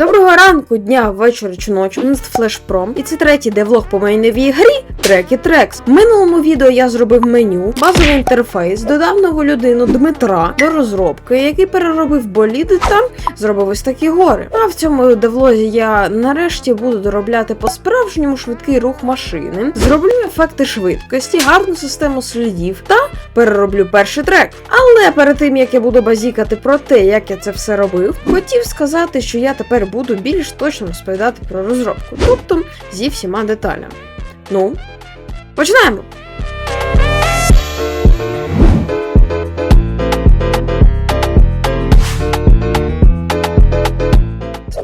Доброго ранку, дня, вечора чи ночі. Нас флешпром. І це третій девлог по моїй грі Трекі Трекс. В минулому відео я зробив меню, базовий інтерфейс, додав нову людину Дмитра до розробки, який переробив боліди та зробив ось такі гори. А в цьому девлозі я нарешті буду доробляти по-справжньому швидкий рух машини, зроблю ефекти швидкості, гарну систему слідів та перероблю перший трек. Але перед тим як я буду базікати про те, як я це все робив, хотів сказати, що я тепер буду більш точно розповідати про розробку, тобто зі всіма деталями. Ну, починаємо!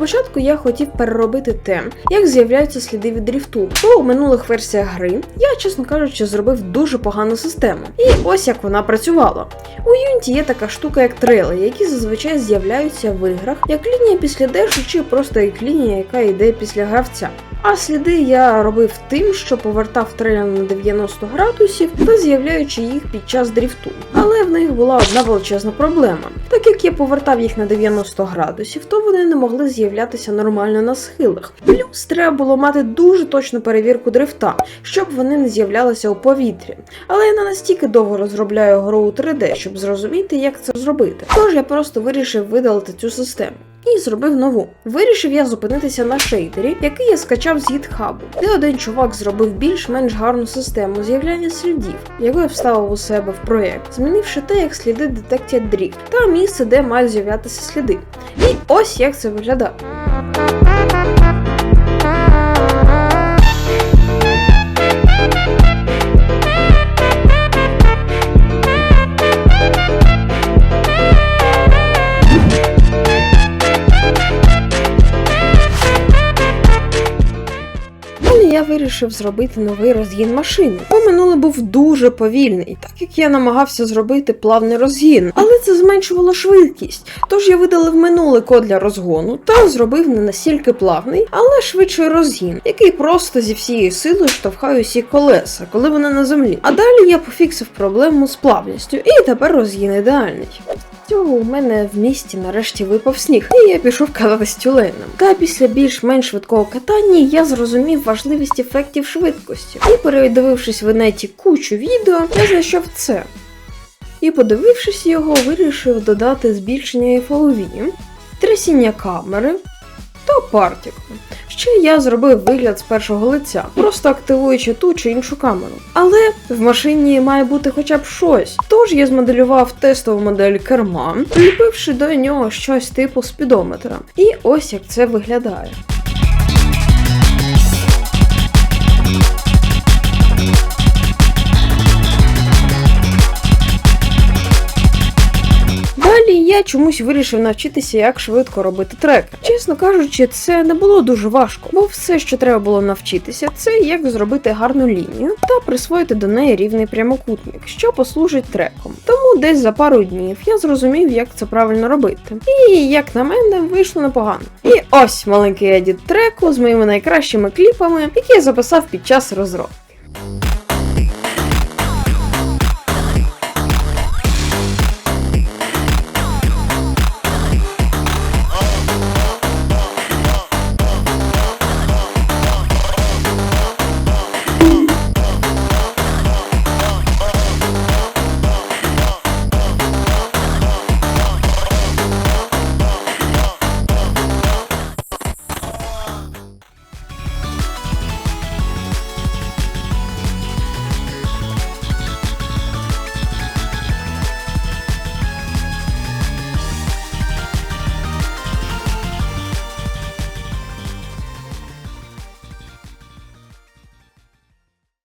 Спочатку я хотів переробити те, як з'являються сліди від дріфту. Бо у минулих версіях гри я, чесно кажучи, зробив дуже погану систему. І ось як вона працювала. У Юнті є така штука, як трейли, які зазвичай з'являються в іграх як лінія після дешу, чи просто як лінія, яка йде після гравця. А сліди я робив тим, що повертав трейлер на 90 градусів та з'являючи їх під час дріфту. Але в них була одна величезна проблема. Так як я повертав їх на 90 градусів, то вони не могли з'являтися нормально на схилах. Плюс треба було мати дуже точну перевірку дрифта, щоб вони не з'являлися у повітрі. Але я не настільки довго розробляю гру у 3D, щоб зрозуміти, як це зробити. Тож я просто вирішив видалити цю систему. І зробив нову. Вирішив я зупинитися на шейдері, який я скачав з гітхабу, де один чувак зробив більш-менш гарну систему з'являння слідів, яку я вставив у себе в проєкт, змінивши те, як сліди детектять дріфт, та місце, де мають з'являтися сліди. І ось як це виглядає. Я вирішив зробити новий розгін машини, бо минулий був дуже повільний, так як я намагався зробити плавний розгін, але це зменшувало швидкість. Тож я видалив минулий код для розгону та зробив не настільки плавний, але швидший розгін, який просто зі всією силою штовхає усі колеса, коли вони на землі. А далі я пофіксив проблему з плавністю, і тепер розгін ідеальний. Цього у мене в місті нарешті випав сніг, і я пішов кататись тюленем. Та після більш-менш швидкого катання я зрозумів важливість ефектів швидкості. І передивившись в інеті кучу відео, я знайшов це. І подивившись його, вирішив додати збільшення FOV, трясіння камери та партіку. Ще я зробив вигляд з першого лиця, просто активуючи ту чи іншу камеру. Але в машині має бути хоча б щось. Тож я змоделював тестову модель керма, приліпивши до нього щось типу спідометра. І ось як це виглядає. Чомусь вирішив навчитися, як швидко робити трек. Чесно кажучи, це не було дуже важко, бо все, що треба було навчитися, це як зробити гарну лінію та присвоїти до неї рівний прямокутник, що послужить треком. Тому десь за пару днів я зрозумів, як це правильно робити. І як на мене, вийшло непогано. І ось маленький едіт треку з моїми найкращими кліпами, які я записав під час розробки.